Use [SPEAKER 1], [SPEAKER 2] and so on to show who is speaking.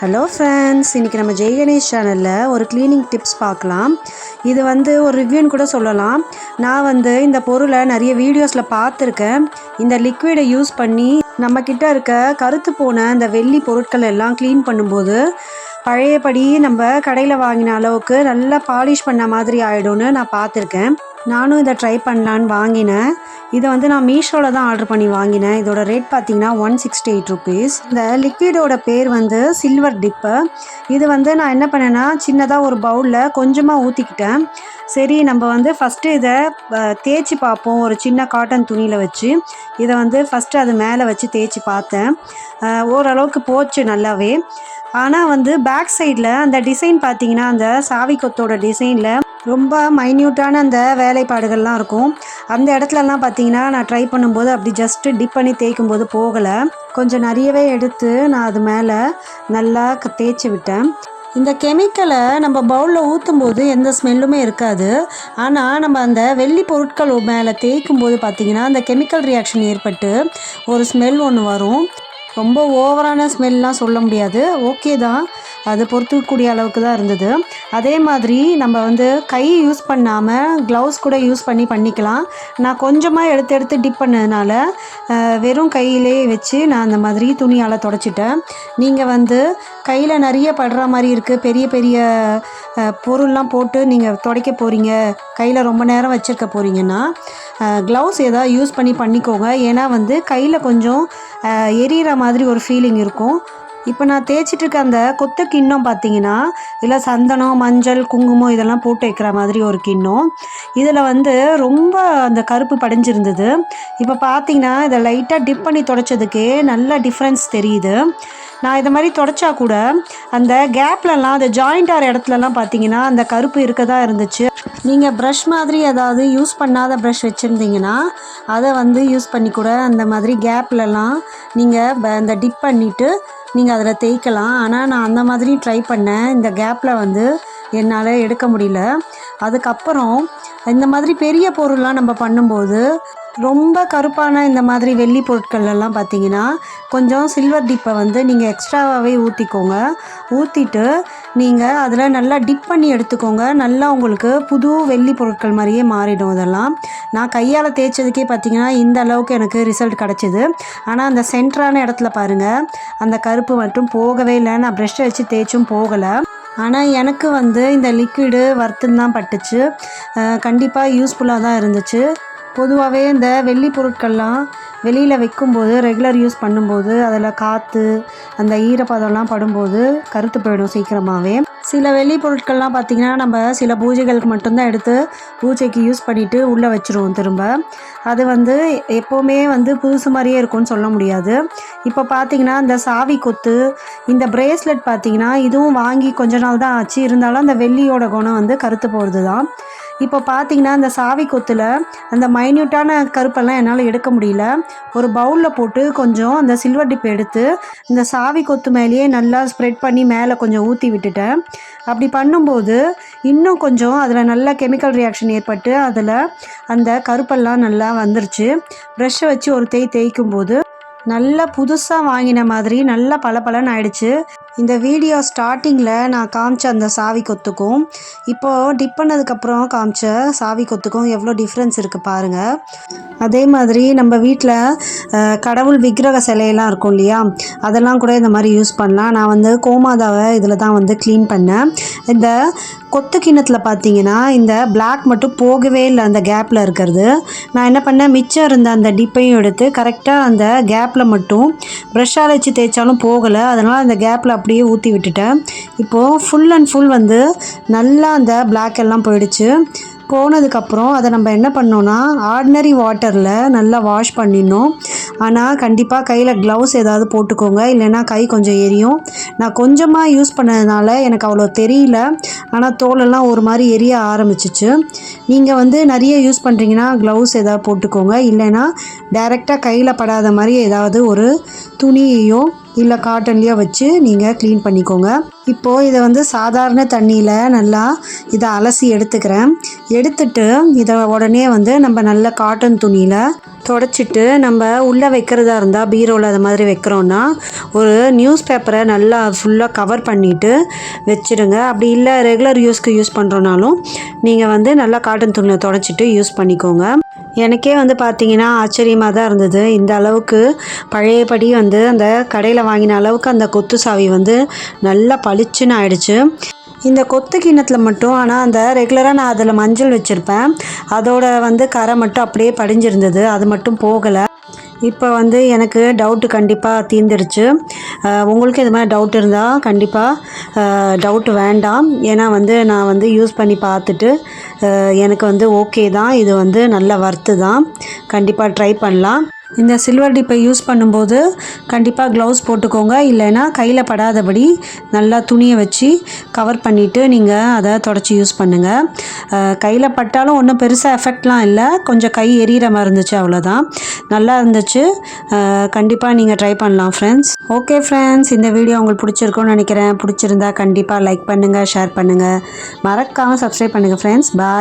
[SPEAKER 1] Hello friends இன்றைக்கி நம்ம ஜெய் கணேஷ் சேனலில் ஒரு க்ளீனிங் டிப்ஸ் பார்க்கலாம். இது வந்து ஒரு ரிவ்யூன்னு கூட சொல்லலாம். நான் வந்து இந்த பொருளை நிறைய வீடியோஸில் பார்த்துருக்கேன். இந்த லிக்விடை யூஸ் பண்ணி நம்மக்கிட்ட இருக்க கருத்து போன இந்த வெள்ளி பொருட்கள் எல்லாம் க்ளீன் பண்ணும்போது பழையபடி நம்ம கடையில் வாங்கின அளவுக்கு நல்லா பாலிஷ் பண்ண மாதிரி ஆகிடும்னு நான் பார்த்துருக்கேன். நானும் இதை ட்ரை பண்ணலான்னு வாங்கினேன். இதை வந்து நான் மீஷோவில் தான் ஆர்டர் பண்ணி வாங்கினேன். இதோட ரேட் பார்த்தீங்கன்னா ஒன் சிக்ஸ்டி எயிட் ருபீஸ் இந்த லிக்விடோட பேர் வந்து சில்வர் டிப்பு இது வந்து நான் என்ன பண்ணேன்னா சின்னதாக ஒரு பவுலில் கொஞ்சமாக ஊற்றிக்கிட்டேன் சரி நம்ம வந்து ஃபஸ்ட்டு இதை தேய்ச்சி பார்ப்போம். ஒரு சின்ன காட்டன் துணியில் வச்சு. இதை வந்து ஃபஸ்ட்டு அது மேலே வச்சு தேய்ச்சி பார்த்தேன். ஓரளவுக்கு போச்சு நல்லாவே. ஆனால் வந்து பேக் சைடில் அந்த டிசைன் பார்த்தீங்கன்னா அந்த சாவி கொத்தோட டிசைனில் ரொம்ப மைன்யூட்டான அந்த வேலைப்பாடுகள்லாம் இருக்கும். அந்த இடத்துலலாம் பார்த்தீங்கன்னா நான் ட்ரை பண்ணும்போது அப்படி ஜஸ்ட்டு டிப் பண்ணி தேய்க்கும் போது போகலை. கொஞ்சம் நிறையவே எடுத்து நான் அது மேலே நல்லா தேய்ச்சி விட்டேன். இந்த கெமிக்கலை நம்ம பவுலில் ஊற்றும் போது எந்த ஸ்மெல்லுமே இருக்காது. ஆனால் நம்ம அந்த வெள்ளி பொருட்கள் மேலே தேய்க்கும் போது பார்த்தீங்கன்னா அந்த கெமிக்கல் ரியாக்ஷன் ஏற்பட்டு ஒரு ஸ்மெல் ஒன்று வரும். ரொம்ப ஓவரான ஸ்மெல்லாம் சொல்ல முடியாது. ஓகே தான். அது பொறுத்துக்கூடிய அளவுக்கு தான் இருந்தது. அதே மாதிரி நம்ம வந்து கை யூஸ் பண்ணாமல் க்ளவுஸ் கூட யூஸ் பண்ணி பண்ணிக்கலாம். நான் கொஞ்சமாக எடுத்து எடுத்து டிப் பண்ணதுனால வெறும் கையிலே வச்சு நான் அந்த மாதிரி துணியால் தொடச்சிட்டேன். நீங்கள் வந்து கையில் நிறைய படுற மாதிரி இருக்குது பெரிய பெரிய பொருள்லாம் போட்டு நீங்கள் துடைக்க போகிறீங்க கையில் ரொம்ப நேரம் வச்சுருக்க போகிறீங்கன்னா க்ளவுஸ் ஏதாவது யூஸ் பண்ணி பண்ணிக்கோங்க. ஏன்னா வந்து கையில் கொஞ்சம் எரியிற மாதிரி ஒரு ஃபீலிங் இருக்கும். இப்போ நான் தேய்ச்சிட்டு இருக்க அந்த கொத்து கிண்ணம் பார்த்தீங்கன்னா இதில் சந்தனம் மஞ்சள் குங்குமம் இதெல்லாம் போட்டு வைக்கிற மாதிரி ஒரு கிண்ணம். இதில் வந்து ரொம்ப அந்த கருப்பு படிஞ்சிருந்தது. இப்போ பார்த்தீங்கன்னா இதை லைட்டாக டிப் பண்ணி தொடச்சதுக்கே நல்ல டிஃப்ரென்ஸ் தெரியுது. நான் இதை மாதிரி தொடச்சா கூட அந்த கேப்லலாம் அந்த ஜாயிண்ட் ஆகிற இடத்துலலாம் பார்த்தீங்கன்னா அந்த கருப்பு இருக்க தான் இருந்துச்சு. நீங்கள் ப்ரஷ் மாதிரி ஏதாவது யூஸ் பண்ணாத ப்ரஷ் வச்சுருந்தீங்கன்னா அதை வந்து யூஸ் பண்ணி கூட அந்த மாதிரி கேப்லலாம் நீங்கள் அந்த டிப் பண்ணிவிட்டு நீங்கள் அதில் தேய்க்கலாம். ஆனால் நான் அந்த மாதிரி ட்ரை பண்ணேன் இந்த கேப்பில் வந்து என்னால் எடுக்க முடியல. அதுக்கப்புறம் இந்த மாதிரி பெரிய பொருள்லாம் நம்ம பண்ணும்போது ரொம்ப கருப்பான இந்த மாதிரி வெள்ளி பொருட்கள் எல்லாம் பார்த்தீங்கன்னா கொஞ்சம் சில்வர் டிப்பை வந்து நீங்கள் எக்ஸ்ட்ராவாகவே ஊற்றிக்கோங்க ஊற்றிட்டு நீங்கள் அதில் நல்லா டிப் பண்ணி எடுத்துக்கோங்க. நல்லா உங்களுக்கு புது வெள்ளி பொருட்கள் மாதிரியே மாறிடும் இதெல்லாம். நான் கையால் தேய்ச்சதுக்கே பார்த்தீங்கன்னா இந்த அளவுக்கு எனக்கு ரிசல்ட் கிடச்சிது. ஆனால் அந்த சென்டரான இடத்துல பாருங்கள் அந்த கருப்பு மட்டும் போகவே இல்லை. நான் ப்ரெஷ்ஷை வச்சு தேய்ச்சும் போகலை. ஆனால் எனக்கு வந்து இந்த லிக்விடு வர்த்துன்னு தான் பட்டுச்சு. கண்டிப்பாக யூஸ்ஃபுல்லாக தான் இருந்துச்சு. பொதுவாகவே இந்த வெள்ளி பொருட்கள்லாம் வெளியில் வைக்கும்போது ரெகுலர் யூஸ் பண்ணும்போது அதில் காற்று அந்த ஈரப்பதம்லாம் படும்போது கருத்து போயிடும் சீக்கிரமாகவே சில வெள்ளி பொருட்கள்லாம் பார்த்திங்கன்னா நம்ம சில பூஜைகளுக்கு மட்டும்தான் எடுத்து பூஜைக்கு யூஸ் பண்ணிவிட்டு உள்ளே வச்சுருவோம் திரும்ப. அது வந்து எப்போவுமே வந்து புதுசு மாதிரியே இருக்கும்னு சொல்ல முடியாது. இப்போ பார்த்தீங்கன்னா இந்த சாவி கொத்து இந்த பிரேஸ்லெட் பார்த்திங்கன்னா இதுவும் வாங்கி கொஞ்ச நாள் தான் ஆச்சு. இருந்தாலும் அந்த வெள்ளியோட குணம் வந்து கருத்து போகிறது தான் இப்போ பார்த்தீங்கன்னா அந்த சாவி கொத்தில் அந்த மைன்யூட்டான கருப்பெல்லாம் என்னால் எடுக்க முடியல. ஒரு பவுலில் போட்டு கொஞ்சம் அந்த சில்வர் டிப் எடுத்து இந்த சாவி கொத்து மேலேயே நல்லா ஸ்ப்ரெட் பண்ணி மேலே கொஞ்சம் ஊற்றி விட்டுட்டேன். அப்படி பண்ணும்போது இன்னும் கொஞ்சம் அதில் நல்ல கெமிக்கல் ரியாக்ஷன் ஏற்பட்டு அதில் அந்த கருப்பெல்லாம் நல்லா வந்துருச்சு. ப்ரெஷ்ஷை வச்சு ஒரு தேய் தேய்க்கும் போது நல்லா புதுசாக வாங்கின மாதிரி நல்லா பளபளன்னு ஆயிடுச்சு. இந்த வீடியோ ஸ்டார்டிங்கில் நான் காமிச்ச அந்த சாவி கொத்துக்கும் இப்போது டிப் பண்ணதுக்கப்புறம் காமிச்ச சாவி கொத்துக்கும் எவ்வளோ டிஃப்ரென்ஸ் இருக்குது பாருங்கள் அதே மாதிரி நம்ம வீட்டில் கடவுள் விக்கிரக சிலையெல்லாம் இருக்கும் இல்லையா? அதெல்லாம் கூட இந்த மாதிரி யூஸ் பண்ணலாம். நான் வந்து கோமாதாவை இதில் தான் வந்து க்ளீன் பண்ணேன். இந்த கொத்து கிண்ணத்தில் பார்த்தீங்கன்னா இந்த பிளாக் மட்டும் போகவே இல்லை அந்த கேப்பில் இருக்கிறது. நான் என்ன பண்ணேன்? மிச்சம் இருந்த அந்த டிப்பையும் எடுத்து கரெக்டாக அந்த கேப்பில் மட்டும் ப்ரெஷ்ஷால் வச்சு தேய்ச்சாலும் போகலை. அதனால் அந்த கேப்பில் அப்படியே ஊற்றி விட்டுட்டேன். இப்போது ஃபுல் அண்ட் ஃபுல் வந்து நல்லா அந்த பிளாக் எல்லாம் போயிடுச்சு. போனதுக்கப்புறம் அதை நம்ம என்ன பண்ணோன்னா ஆர்டினரி வாட்டரில் நல்லா வாஷ் பண்ணிடணும். ஆனால் கண்டிப்பாக கையில் க்ளவுஸ் ஏதாவது போட்டுக்கோங்க. இல்லைன்னா கை கொஞ்சம் எரியும். நான் கொஞ்சமாக யூஸ் பண்ணதுனால எனக்கு அவ்வளோ தெரியல. ஆனால் தோலெல்லாம் ஒரு மாதிரி எரிய ஆரம்பிச்சிச்சு. நீங்கள் வந்து நிறைய யூஸ் பண்ணுறீங்கன்னா க்ளவுஸ் ஏதாவது போட்டுக்கோங்க. இல்லைன்னா டைரெக்டாக கையில் படாத மாதிரி ஏதாவது ஒரு துணியையும் இல்லை காட்டன்லேயோ வச்சு நீங்கள் க்ளீன் பண்ணிக்கோங்க. இப்போது இதை வந்து சாதாரண தண்ணியில் நல்லா இதை அலசி எடுத்துக்கிறேன். எடுத்துட்டு இதை உடனே வந்து நம்ம நல்ல காட்டன் துணியில் தொடச்சிட்டு நம்ம உள்ளே வைக்கிறதா இருந்தால் பீரோவில் அது மாதிரி வைக்கிறோன்னா ஒரு நியூஸ் பேப்பரை நல்லா ஃபுல்லாக கவர் பண்ணிவிட்டு வச்சுடுங்க. அப்படி இல்லை ரெகுலர் யூஸ்க்கு யூஸ் பண்ணுறோனாலும் நீங்கள் வந்து நல்லா காட்டன் துணியில் தொடச்சிட்டு யூஸ் பண்ணிக்கோங்க. எனக்கே வந்து பார்த்தீங்கன்னா ஆச்சரியமாக தான் இருந்தது. இந்த அளவுக்கு பழையபடி வந்து அந்த கடையில் வாங்கின அளவுக்கு அந்த கொத்து சாவி வந்து நல்லா பளிச்சுன்னு ஆயிடுச்சு. இந்த கொத்து கிண்ணத்தில் மட்டும் ஆனால் அந்த ரெகுலராக நான் அதில் மஞ்சள் வச்சுருப்பேன். அதோட வந்து கரை மட்டும் அப்படியே படிஞ்சிருந்தது. அது மட்டும் போகலை. இப்போ வந்து எனக்கு டவுட்டு கண்டிப்பாக தீர்ந்துடுச்சு. உங்களுக்கு இது மாதிரி டவுட் இருந்தால் கண்டிப்பாக டவுட் வேண்டாம். ஏன்னா வந்து நான் வந்து யூஸ் பண்ணி பார்த்துட்டு எனக்கு வந்து ஓகே தான். இது வந்து நல்ல ஒர்த்து தான். கண்டிப்பாக ட்ரை பண்ணலாம். இந்த சில்வர் டிப்பை யூஸ் பண்ணும்போது கண்டிப்பாக க்ளவுஸ் போட்டுக்கோங்க. இல்லைன்னா கையில் படாதபடி நல்லா துணியை வச்சு கவர் பண்ணிவிட்டு நீங்கள் அதை தொடச்சி யூஸ் பண்ணுங்கள் கையில் பட்டாலும் ஒன்றும் பெருசாக எஃபெக்ட்லாம் இல்லை. கொஞ்சம் கை எரியிற மாதிரி இருந்துச்சு அவ்வளோதான் நல்லா இருந்துச்சு. கண்டிப்பாக நீங்கள் ட்ரை பண்ணலாம் ஃப்ரெண்ட்ஸ் ஓகே ஃப்ரெண்ட்ஸ் இந்த வீடியோ உங்களுக்கு பிடிச்சிருக்கும்னு நினைக்கிறேன். பிடிச்சிருந்தா கண்டிப்பாக லைக் பண்ணுங்கள் ஷேர் பண்ணுங்கள் மறக்காமல் சப்ஸ்கிரைப் பண்ணுங்கள் ஃப்ரெண்ட்ஸ் பாய்